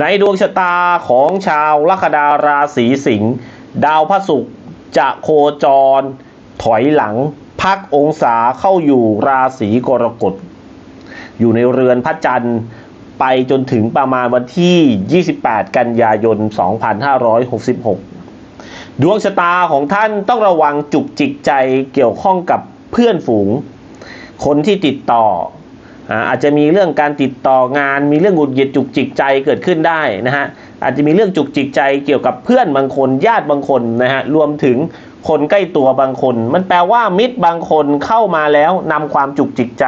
ในดวงชะตาของชาวลัคนาราศีสิงห์ดาวพระศุกร์จะโคจร ถอยหลัง พักองศาเข้าอยู่ราศีกรกฎ อยู่ในเรือนพระจันทร์ไปจนถึงประมาณวันที่ 28 กันยายน 2566 ดวงชะตาของท่านต้องระวังจุกจิกใจเกี่ยวข้องกับเพื่อนฝูง คนที่ติดต่อ อาจจะมีเรื่องการติดต่องาน มีเรื่องหงุดหงิดจุกจิกใจเกิดขึ้นได้นะฮะอาจจะมีเรื่องจุกจิกใจเกี่ยวกับเพื่อนบางคนญาติบางคนนะฮะรวมถึงคนใกล้ตัวบางคน มันแปลว่ามิตรบางคนเข้ามาแล้วนำความจุกจิกใจ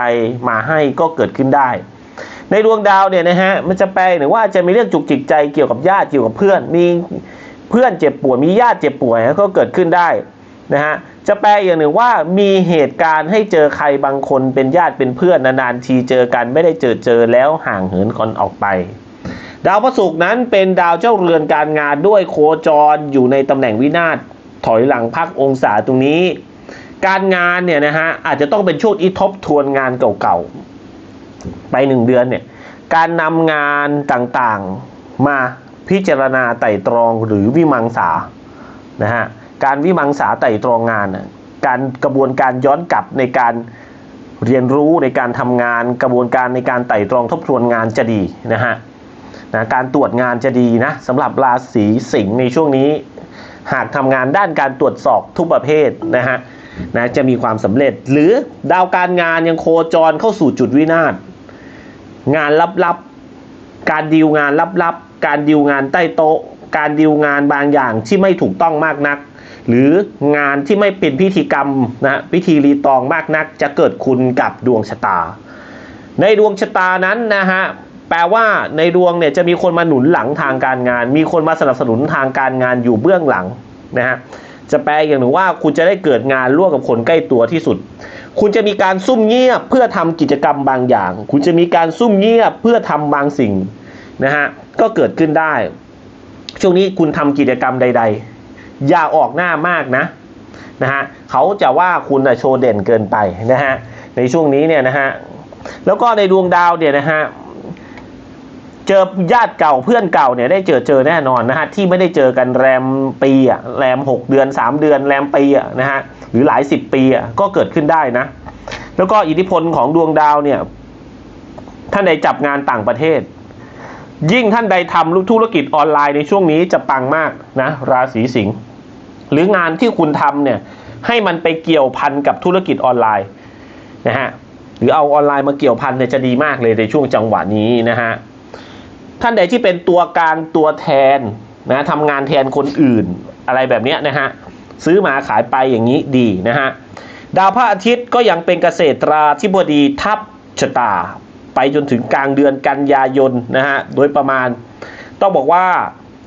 มาให้ก็เกิดขึ้นได้ ในดวงดาวเนี่ยนะฮะมันจะแปลหรือว่าจะมีเรื่องจุกจิกใจเกี่ยวกับญาติเกี่ยวกับเพื่อนมีเพื่อนเจ็บป่วยมีญาติเจ็บป่วยก็เกิดขึ้นได้ นะฮะจะแปลอย่างหนึ่งว่ามีเหตุการณ์ให้เจอใครบางคนเป็นญาติเป็นเพื่อนนานๆทีเจอกันไม่ได้เจอเจอแล้วห่างเหินกันออกไป ดาวพระศุกร์นั้นเป็นดาวเจ้าเรือนการงานด้วยโคจรอยู่ในตำแหน่งวินาศถอยหลังพักองศาตรงนี้ การงานเนี่ยนะฮะอาจจะต้องเป็นช่วงที่ทบทวนงานเก่าๆ ไปหนึ่งเดือนเนี่ยการนำงานต่างๆมาพิจารณาไต่ตรองหรือวิมังสานะฮะ การวิมังสาไต่ตรองงานนะการกระบวนการย้อนกลับในการเรียนรู้ในการทำงาน กระบวนการในการไต่ตรองทบทวนงานจะดีนะฮะนะการตรวจงานจะดีนะสำหรับราศีสิงห์ในช่วงนี้ หากทำงานด้านการตรวจสอบทุกประเภทนะฮะนะจะมีความสำเร็จ หรือดาวการงานยังโคจรเข้าสู่จุดวินาศงานลับๆ การดีลงานลับๆ การดีลงานใต้โต๊ะ การดีลงานบางอย่างที่ไม่ถูกต้องมากนัก หรืองานที่ไม่เป็นพิธีกรรมนะพิธีรีตองมากนัก จะเกิดคุณกับดวงชะตา ในดวงชะตานั้นนะฮะแปลว่าในดวงเนี่ยจะมีคนมาหนุนหลังทางการงาน มีคนมาสนับสนุนทางการงานอยู่เบื้องหลังนะฮะจะแปลอย่างหนึ่งว่าคุณจะได้เกิดงานร่วมกับคนใกล้ตัวที่สุด คุณจะมีการซุ่มเงียบเพื่อทำกิจกรรมบางอย่าง คุณจะมีการซุ่มเงียบเพื่อทำบางสิ่งนะฮะก็เกิดขึ้นได้ ช่วงนี้คุณทำกิจกรรมใด ๆ อย่าออกหน้ามากนะนะฮะเขาจะว่าคุณนะโชว์เด่นเกินไปนะฮะในช่วงนี้เนี่ยนะฮะแล้วก็ในดวงดาวเนี่ยนะฮะเจอญาติเก่าเพื่อนเก่าเนี่ยได้เจอเจอแน่นอนนะฮะที่ไม่ได้เจอกันแรมปีอะแรมหกเดือนสามเดือนแรมปีอะนะฮะหรือหลายสิบปีอะก็เกิดขึ้นได้นะ แล้วก็อิทธิพลของดวงดาวเนี่ยท่านใดจับงานต่างประเทศ ยิ่งท่านใดทำธุรกิจออนไลน์ในช่วงนี้จะปังมากนะราศีสิงห์หรืองานที่คุณทำเนี่ยให้มันไปเกี่ยวพันกับธุรกิจออนไลน์นะฮะหรือเอาออนไลน์มาเกี่ยวพันเนี่ยจะดีมากเลยในช่วงจังหวะนี้นะฮะท่านใดที่เป็นตัวกลางตัวแทนนะทำงานแทนคนอื่นอะไรแบบนี้นะฮะซื้อมาขายไปอย่างนี้ดีนะฮะดาวพระอาทิตย์ก็ยังเป็นเกษตราธิบดีทับชะตา ไปจนถึงกลางเดือนกันยายนนะฮะโดยประมาณ ต้องบอกว่า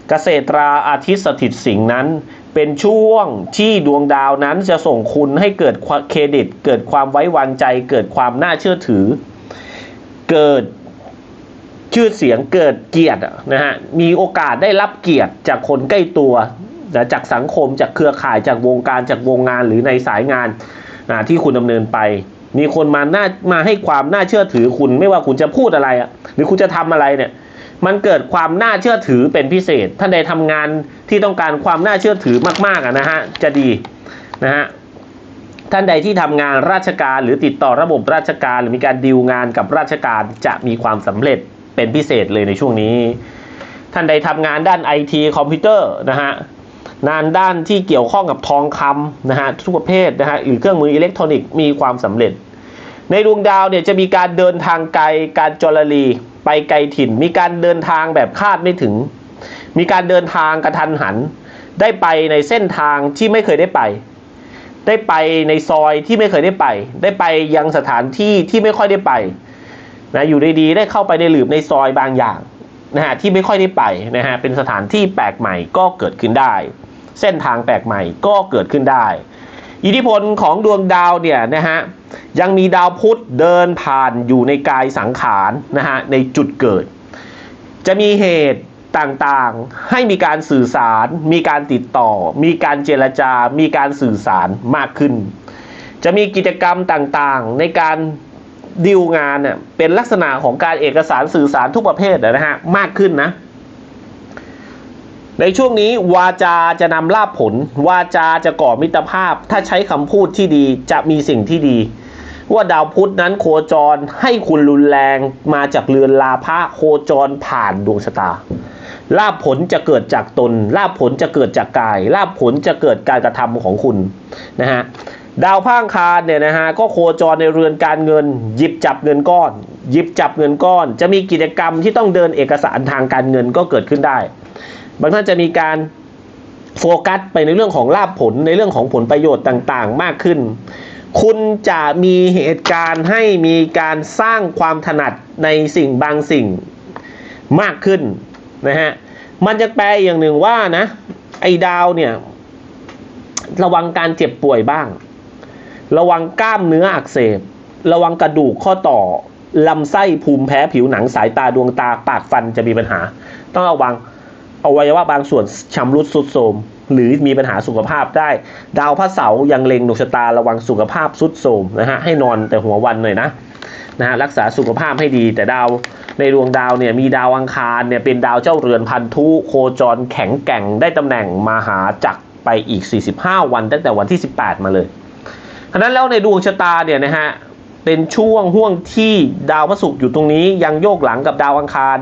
เกษตราอาทิตย์สถิตสิงห์นั้น เป็นช่วงที่ดวงดาวนั้นจะส่งคุณให้เกิดเครดิต เกิดความไว้วางใจ เกิดความน่าเชื่อถือ เกิดชื่อเสียงเกิดเกียรตินะฮะมีโอกาสได้รับเกียรติจากคนใกล้ตัวนะจากสังคมจากเครือข่ายจากวงการจากวงงานหรือในสายงานนะที่คุณดำเนินไป มีคนมาหน่ามาให้ความน่าเชื่อถือคุณ ไม่ว่าคุณจะพูดอะไรอะหรือคุณจะทำอะไรเนี่ย มันเกิดความน่าเชื่อถือเป็นพิเศษ ท่านใดทำงานที่ต้องการความน่าเชื่อถือมากๆอะนะฮะจะดีนะฮะท่านใดที่ทำงานราชการหรือติดต่อระบบราชการ หรือมีการดีลงานกับราชการจะมีความสำเร็จเป็นพิเศษเลยในช่วงนี้ ท่านใดทำงานด้านไอทีคอมพิวเตอร์นะฮะ งานด้านที่เกี่ยวข้องกับทองคำนะฮะทุกประเภทนะฮะหรือเครื่องมืออิเล็กทรอนิกส์มีความสำเร็จ ในดวงดาวเนี่ยจะมีการเดินทางไกลการจรลีไปไกลถิ่น มีการเดินทางแบบคาดไม่ถึง มีการเดินทางกระทันหัน ได้ไปในเส้นทางที่ไม่เคยได้ไป ได้ไปในซอยที่ไม่เคยได้ไป ได้ไปยังสถานที่ที่ไม่ค่อยได้ไปนะอยู่ดีๆได้เข้าไปในหลืบในซอยบางอย่างนะฮะที่ไม่ค่อยได้ไปนะฮะเป็นสถานที่แปลกใหม่ก็เกิดขึ้นได้ เส้นทางแปลกใหม่ก็เกิดขึ้นได้ อิทธิพลของดวงดาวเนี่ยนะฮะยังมีดาวพุธเดินผ่านอยู่ในกายสังขารนะฮะในจุดเกิด จะมีเหตุต่างๆ ให้มีการสื่อสาร มีการติดต่อ มีการเจรจา มีการสื่อสารมากขึ้น จะมีกิจกรรมต่างๆ ในการดิวงานเน่ยเป็นลักษณะของการเอกสารสื่อสารทุกประเภทนะฮะมากขึ้นนะ ในช่วงนี้วาจาจะนำลาภผล วาจาจะก่อมิตรภาพ ถ้าใช้คำพูดที่ดีจะมีสิ่งที่ดี ว่าดาวพุธนั้นโคจรให้คุณรุนแรงมาจากเรือนลาภะโคจรผ่านดวงชะตาลาภผลจะเกิดจากตนลาภผลจะเกิดจากกายลาภผลจะเกิดการกระทำของคุณนะฮะดาวพระอังคารเนี่ยนะฮะก็โคจรในเรือนการเงิน หยิบจับเงินก้อน หยิบจับเงินก้อน จะมีกิจกรรมที่ต้องเดินเอกสารทางการเงินก็เกิดขึ้นได้ บางท่านจะมีการโฟกัสไปในเรื่องของลาภผลในเรื่องของผลประโยชน์ต่างๆ มากขึ้น คุณจะมีเหตุการณ์ให้มีการสร้างความถนัดในสิ่งบางสิ่งมากขึ้นนะฮะ มันจะแปลอย่างหนึ่งว่านะ ไอ้ดาวเนี่ย ระวังการเจ็บป่วยบ้าง ระวังกล้ามเนื้ออักเสบ ระวังกระดูกข้อต่อลำไส้ภูมิแพ้ผิวหนังสายตาดวงตาปากฟันจะมีปัญหา ต้องระวัง อวัยวะบางส่วนชำรุดสุดโทรมหรือมีปัญหาสุขภาพได้ ดาวพระเสายังเล็งดวงชะตาระวังสุขภาพสุดโทรมนะฮะให้นอนแต่หัววันหน่อยนะนะฮะรักษาสุขภาพให้ดีแต่ดาวในดวงดาวเนี่ยมีดาวอังคารเนี่ยเป็นดาวเจ้าเรือนพันธุโคจรแข็งแกร่งได้ตำแหน่งมหาจักรไปอีก 45 วันตั้งแต่วันที่ 18 มาเลยฉะนั้นแล้วในดวงชะตาเนี่ยนะฮะเป็นช่วงห่วงที่ดาวพระศุกร์อยู่ตรงนี้ยังโยกหลังกับดาวอังคาร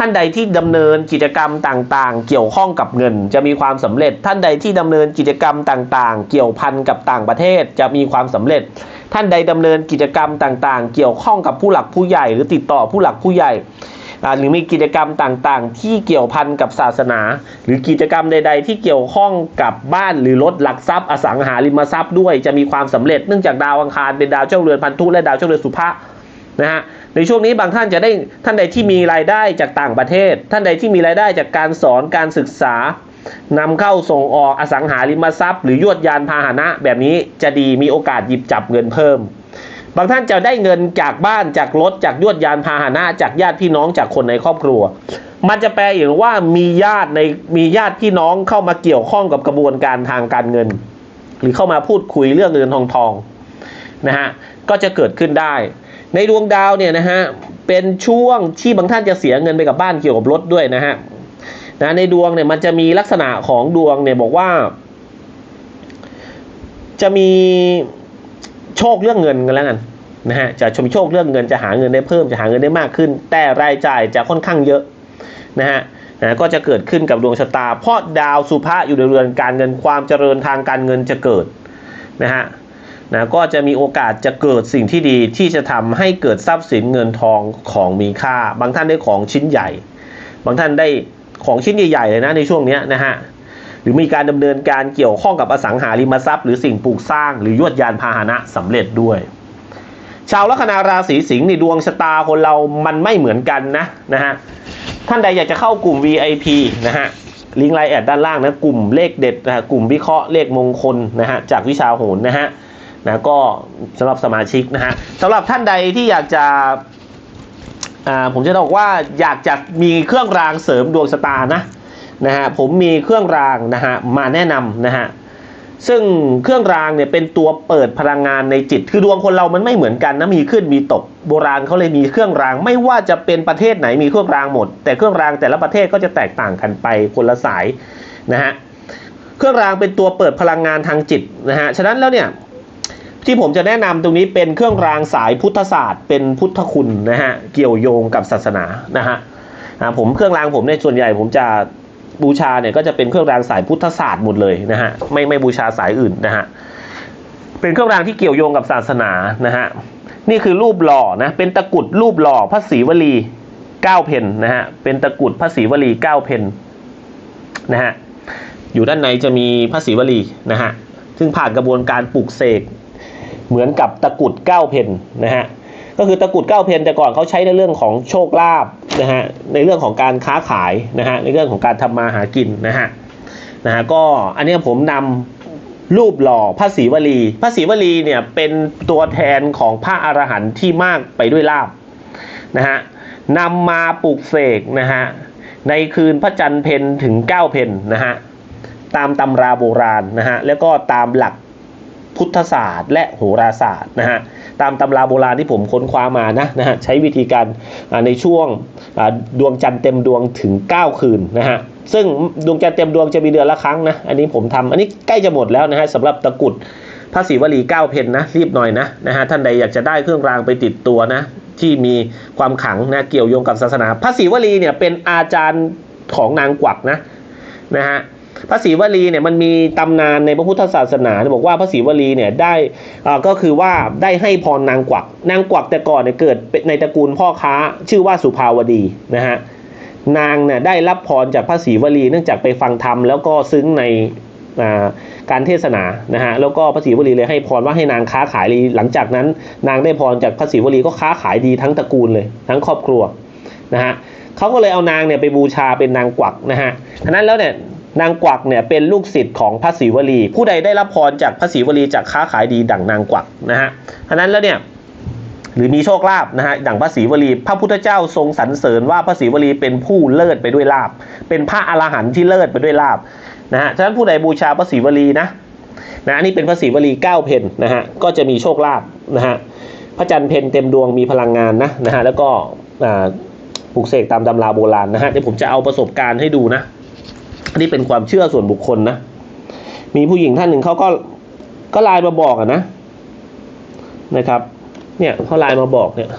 ท่านใดที่ดำเนินกิจกรรมต่างๆ เกี่ยวข้องกับเงิน จะมีความสำเร็จ ท่านใดที่ดำเนินกิจกรรมต่างๆ เกี่ยวพันกับต่างประเทศจะมีความสำเร็จ ท่านใดดำเนินกิจกรรมต่างๆ เกี่ยวข้องกับผู้หลักผู้ใหญ่ หรือติดต่อผู้หลักผู้ใหญ่หรือมีกิจกรรมต่างๆ ที่เกี่ยวพันกับศาสนา หรือกิจกรรมใด ๆ ที่เกี่ยวข้องกับบ้านหรือรถหลักทรัพย์อสังหาริมทรัพย์ด้วยจะมีความสำเร็จเนื่องจากดาวอังคารเป็นดาวเจ้าเรือนพันธุและดาวเจ้าเรือนสุภะ นะฮะในช่วงนี้บางท่านจะได้ท่านใดที่มีรายได้จากต่างประเทศ ท่านใดที่มีรายได้จากการสอนการศึกษานำเข้าส่งออกอสังหาริมทรัพย์ หรือยวดยานพาหนะ แบบนี้จะดีมีโอกาสหยิบจับเงินเพิ่ม บางท่านจะได้เงินจากบ้านจากรถจากยวดยานพาหนะ จากญาติพี่น้องจากคนในครอบครัว มันจะแปลอย่างว่ามีญาติในมีญาติพี่น้องเข้ามาเกี่ยวข้องกับกระบวนการทางการเงิน หรือเข้ามาพูดคุยเรื่องเงินทองทองนะฮะก็จะเกิดขึ้นได้ ในดวงดาวเนี่ยนะฮะเป็นช่วงที่บางท่านจะเสียเงินไปกับบ้านเกี่ยวกับรถด้วยนะฮะนะในดวงเนี่ยมันจะมีลักษณะของดวงเนี่ยบอกว่า จะมีโชคเรื่องเงินกันแล้วกันนะฮะจะชมโชคเรื่องเงินจะหาเงินได้เพิ่มจะหาเงินได้มากขึ้น แต่รายจ่ายจะค่อนข้างเยอะนะฮะนะก็จะเกิดขึ้นกับดวงชะตาเพราะดาวสุภะอยู่ในเรือนการเงินความเจริญทางการเงินจะเกิดนะฮะ นะก็จะมีโอกาสจะเกิดสิ่งที่ดีที่จะทำให้เกิดทรัพย์สินเงินทองของมีค่า บางท่านได้ของชิ้นใหญ่ บางท่านได้ของชิ้นใหญ่ๆเลยนะในช่วงนี้นะฮะหรือมีการดำเนินการเกี่ยวข้องกับอสังหาริมทรัพย์ หรือสิ่งปลูกสร้างหรือยวดยานพาหนะสำเร็จด้วย ชาวลัคนาราศีสิงห์ในดวงชะตาคนเรามันไม่เหมือนกันนะนะฮะท่านใดอยากจะเข้ากลุ่ม VIP นะฮะลิงก์ไลน์แอดด้านล่างนะกลุ่มเลขเด็ดนะฮะกลุ่มวิเคราะห์เลขมงคลนะฮะจากวิชาโหนนะฮะ นะก็สำหรับสมาชิกนะฮะสำหรับท่านใดที่อยากจะอ่าผมจะบอกว่าอยากจะมีเครื่องรางเสริมดวงชะตานะนะฮะผมมีเครื่องรางนะฮะมาแนะนำนะฮะซึ่งเครื่องรางเนี่ยเป็นตัวเปิดพลังงานในจิต คือดวงคนเรามันไม่เหมือนกันนะมีขึ้นมีตกโบราณเขาเลยมีเครื่องราง ไม่ว่าจะเป็นประเทศไหนมีเครื่องรางหมด แต่เครื่องรางแต่ละประเทศก็จะแตกต่างกันไปคนละสายนะฮะเครื่องรางเป็นตัวเปิดพลังงานทางจิตนะฮะฉะนั้นแล้วเนี่ย ที่ผมจะแนะนำตรงนี้เป็นเครื่องรางสายพุทธศาสตร์ เป็นพุทธคุณนะฮะเกี่ยวโยงกับศาสนานะฮะผมเครื่องรางผมในส่วนใหญ่ผมจะบูชาเนี่ยก็จะเป็นเครื่องรางสายพุทธศาสตร์หมดเลยนะฮะไม่ไม่บูชาสายอื่นนะฮะเป็นเครื่องรางที่เกี่ยวโยงกับศาสนานะฮะนี่คือรูปหล่อนะเป็นตะกุดรูปหล่อพระศรีวลีเก้าเพนนะฮะเป็นตะกุดพระศรีวลีเก้าเพนนะฮะอยู่ด้านในจะมีพระศรีวลีนะฮะซึ่งผ่านกระบวนการปลูกเสก เหมือนกับตะกุดเก้าเพนนะฮะก็คือตะกุดเก้าเพนแต่ก่อนเขาใช้ในเรื่องของโชคลาภนะฮะในเรื่องของการค้าขายนะฮะในเรื่องของการทำมาหากินนะฮะนะฮะก็อันนี้ผมนำรูปหล่อพระศรีวลี พระศรีวลีเนี่ยเป็นตัวแทนของพระอรหันต์ที่มากไปด้วยลาบนะฮะนำมาปลูกเสกนะฮะในคืนพระจันทร์เพนถึงเก้าเพนนะฮะตามตำราโบราณนะฮะแล้วก็ตามหลัก พุทธศาสตร์ และโหราศาสตร์นะฮะตามตำราโบราณที่ผมค้นคว้ามานะนะฮะใช้วิธีการอ่าในช่วงอ่าดวงจันทร์เต็มดวงถึง 9 คืนนะฮะซึ่งดวงจันทร์เต็มดวงจะมีเดือนละครั้งนะอันนี้ผมทำอันนี้ใกล้จะหมดแล้วนะฮะสำหรับตะกรุดพระศรีวลีเก้าเพนนะรีบหน่อยนะนะฮะท่านใดอยากจะได้เครื่องรางไปติดตัวนะที่มีความขลังนะเกี่ยวโยงกับศาสนา พระศรีวลีเนี่ยเป็นอาจารย์ของนางกวักนะนะฮะ พระศรีวลีเนี่ยมันมีตำนานในพระพุทธศาสนาบอกว่าพระศรีวลีเนี่ยได้อ่าก็คือว่าได้ให้พรนางกวัก นางกวักแต่ก่อนเนี่ยเกิดในตระกูลพ่อค้าชื่อว่าสุภาวดีนะฮะนางเนี่ยได้รับพรจากพระศรีวลี เนื่องจากไปฟังธรรมแล้วก็ซึ้งในการเทศนานะฮะแล้วก็พระศรีวลีเลยให้พรว่าให้นางค้าขายดีหลังจากนั้น นางได้พรจากพระศรีวลีก็ค้าขายดีทั้งตระกูลเลย ทั้งครอบครัวนะฮะเขาก็เลยเอานางเนี่ยไปบูชาเป็นนางกวักนะฮะฉะนั้นแล้วเนี่ย นางกวักเนี่ยเป็นลูกศิษย์ของพระศรีวลี ผู้ใดได้รับพรจากพระศรีวลีจากค้าขายดีดั่งนางกวักนะฮะฉะนั้นแล้วเนี่ยหรือมีโชคลาภนะฮะดั่งพระศรีวลี พระพุทธเจ้าทรงสรรเสริญว่าพระศรีวลีเป็นผู้เลิศไปด้วยลาภเป็นพระอรหันต์ที่เลิศไปด้วยลาภนะฮะฉะนั้นผู้ใดบูชาพระศรีวลีนะนะอันนี้เป็นพระศรีวลีเก้าเพนนะฮะก็จะมีโชคลาภนะฮะพระจันทร์เพนเต็มดวงมีพลังงานนะนะฮะแล้วก็อ่าปลูกเสกตามตำราโบราณนะฮะเดี๋ยวผมจะเอาประสบการณ์ให้ดูนะ นนี้เป็นความเชื่อส่วนบุคคลนะ มีผู้หญิงท่านหนึ่งเขาก็ก็ไลน์มาบอกอะนะนะครับ เนี่ยเขาไลน์มาบอกเนี่ย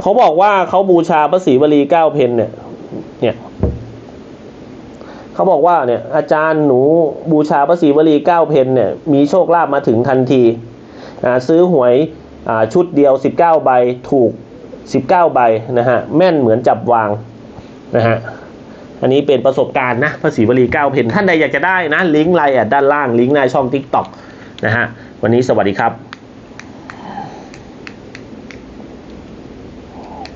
เขาบอกว่าเขาบูชาพระศรีวลีเก้าเพนเนี่ย เนี่ยเขาบอกว่าเนี่ย อาจารย์หนูบูชาพระศรีวลีเก้าเพนเนี่ย มีโชคลาภมาถึงทันทีซื้อหวยชุดเดียว 19 ใบถูก 19 ใบนะฮะแม่นเหมือนจับวางนะฮะ อันนี้เป็นประสบการณ์นะพระศรีวลีเก้าเพนท่านใดอยากจะได้นะลิงก์ไลน์แอดด้านล่างลิงก์ในช่องทิกต o k นะฮะวันนี้สวัสดีครับ